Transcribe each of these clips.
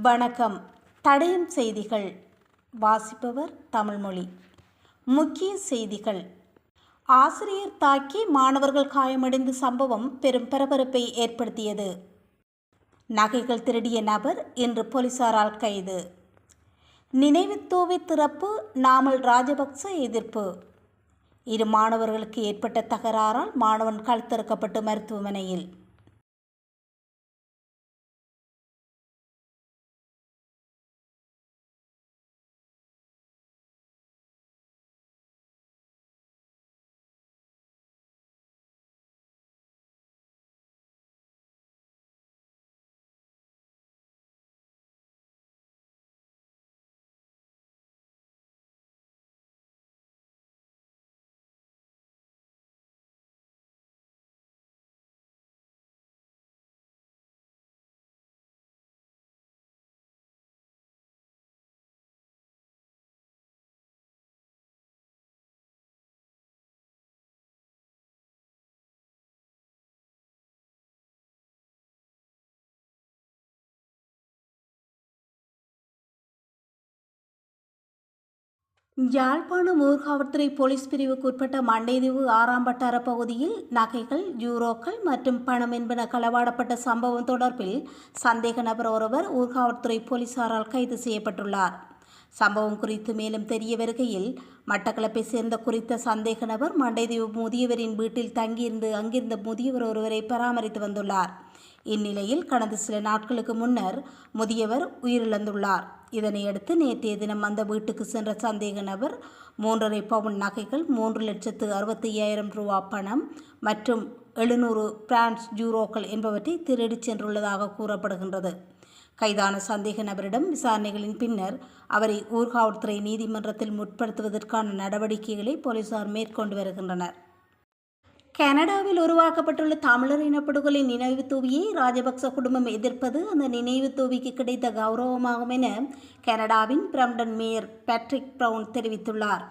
வணக்கம். தடயம் செய்திகள். வாசிப்பவர் தமிழ்மொழி. முக்கிய செய்திகள். ஆசிரியர் தாக்கி மாணவர்கள் காயமடைந்த சம்பவம் பெரும் பரபரப்பை ஏற்படுத்தியது. நகைகள் திருடிய நபர் இன்று போலீசாரால் கைது. நினைவுத்தூவி திறப்பு நாமல் ராஜபக்ச எதிர்ப்பு. இரு மாணவர்களுக்கு ஏற்பட்ட தகராறால் மாணவன் கழுத்திறக்கப்பட்டு மருத்துவமனையில். யாழ்ப்பாணம் ஊர்காவல்துறை போலீஸ் பிரிவுக்கு உட்பட்ட மண்டைதீவு ஆறாம் பகுதியில் நகைகள் யூரோக்கள் மற்றும் பணம் என்பன களவாடப்பட்ட சம்பவம் தொடர்பில் சந்தேக நபர் ஒருவர் ஊர்காவல்துறை போலீசாரால் கைது செய்யப்பட்டுள்ளார். சம்பவம் குறித்து மேலும் தெரிய வருகையில் மட்டக்களப்பை சேர்ந்த குறித்த சந்தேக நபர் மண்டைதீவு முதியவரின் வீட்டில் தங்கியிருந்து அங்கிருந்த முதியவர் ஒருவரை பராமரித்து வந்துள்ளார். இந்நிலையில் கடந்த சில நாட்களுக்கு முன்னர் முதியவர் உயிரிழந்துள்ளார். இதனையடுத்து நேற்றைய தினம் அந்த வீட்டுக்கு சென்ற சந்தேக நபர் மூன்றரை பவுன் நகைகள் மூன்று லட்சத்து அறுபத்தி ஐயாயிரம் ரூபா பணம் மற்றும் எழுநூறு பிரான்ஸ் ஜூரோக்கள் என்பவற்றை திருடிச் சென்றுள்ளதாக கூறப்படுகின்றது. கைதான சந்தேக நபரிடம் விசாரணைகளின் பின்னர் அவரை ஊர்காவல்துறை நீதிமன்றத்தில் முற்படுத்துவதற்கான நடவடிக்கைகளை போலீசார் மேற்கொண்டு வருகின்றனர். கனடாவில் உருவாக்கப்பட்டுள்ள தமிழர் இனப்படுகொலை நினைவு தூவியை ராஜபக்ச குடும்பம் எதிர்ப்பது அந்த நினைவு தூவிக்கு கிடைத்த கௌரவமாகும் என கனடாவின் பிரம்டன் மேயர் பேட்ரிக் ப்ரவுன் தெரிவித்துள்ளார்.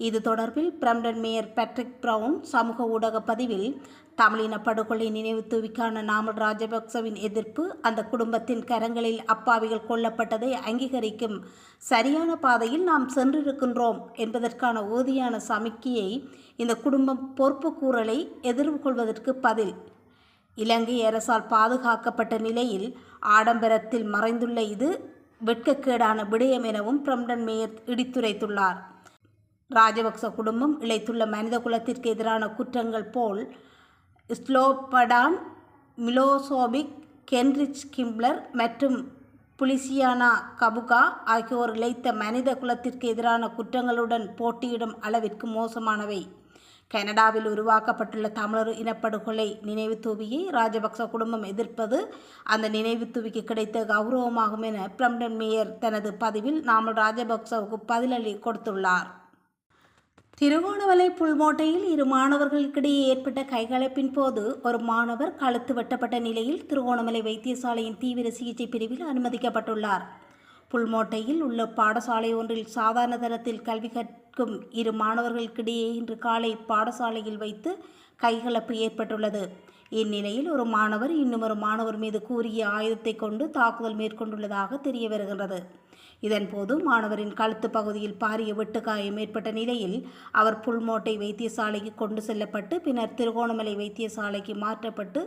இது தொடர்பில் பிரம்டன் மேயர் பேட்ரிக் பிரவுன் சமூக ஊடக பதிவில் தமிழின படுகொலை நினைவு தூவிக்கான நாமல் ராஜபக்சவின் எதிர்ப்பு அந்த குடும்பத்தின் கரங்களில் அப்பாவிகள் கொல்லப்பட்டதை அங்கீகரிக்கும் சரியான பாதையில் நாம் சென்றிருக்கின்றோம் என்பதற்கான உறுதியான சமிக்கையை இந்த குடும்பம் பொறுப்பு கூறலை எதிர்கொள்வதற்கு பதில். இலங்கை அரசால் பாதுகாக்கப்பட்ட நிலையில் ஆடம்பரத்தில் மறைந்துள்ள இது வெட்கக்கேடான விடயம் எனவும் பிரம்டன் மேயர் இடித்துரைத்துள்ளார். ராஜபக்ச குடும்பம் இழைத்துள்ள மனித குலத்திற்கு எதிரான குற்றங்கள் போல் ஸ்லோபடான் மிலோசோபிக் கென்ரிச் கிம்ப்ளர் மற்றும் புலிசியானா கபுகா ஆகியோர் இழைத்த மனித குலத்திற்கு எதிரான குற்றங்களுடன் போட்டியிடும் அளவிற்கு மோசமானவை. கனடாவில் உருவாக்கப்பட்டுள்ள தமிழர் இனப்படுகொலை நினைவு தூவியை ராஜபக்ச குடும்பம் எதிர்ப்பது அந்த நினைவு தூவிக்கு கிடைத்த கௌரவமாகும் என பிரம்டன் மேயர் தனது பதிவில் நாமல் ராஜபக்சவுக்கு பதிலளி கொடுத்துள்ளார். திருகோணமலை புல்மோட்டையில் இரு மாணவர்களுக்கிடையே ஏற்பட்ட கைகலப்பின் போது ஒரு மாணவர் கழுத்து வெட்டப்பட்ட நிலையில் திருகோணமலை வைத்தியசாலையின் தீவிர சிகிச்சை பிரிவில் அனுமதிக்கப்பட்டுள்ளார். புல்மோட்டையில் உள்ள பாடசாலை ஒன்றில் சாதாரண தரத்தில் கல்வி கற்கும் இரு மாணவர்களுக்கிடையே இன்று காலை பாடசாலையில் வைத்து கைகலப்பு ஏற்பட்டுள்ளது. இந்நிலையில் ஒரு மாணவர் இன்னும் ஒரு மாணவர் மீது கூறிய ஆயுதத்தை கொண்டு தாக்குதல் மேற்கொண்டுள்ளதாக தெரிய வருகின்றது இதன்போது மாணவரின் கழுத்து பகுதியில் பாரிய வெட்டுக்காயம் ஏற்பட்ட நிலையில் அவர் புல்மோட்டை வைத்தியசாலைக்கு கொண்டு செல்லப்பட்டு பின்னர் திருகோணமலை வைத்தியசாலைக்கு மாற்றப்பட்டு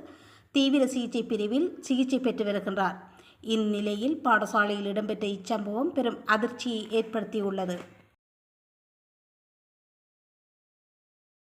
தீவிர சிகிச்சை பிரிவில் சிகிச்சை பெற்று வருகின்றார். இந்நிலையில் பாடசாலையில் இடம்பெற்ற இச்சம்பவம் பெரும் அதிர்ச்சியை ஏற்படுத்தியுள்ளது.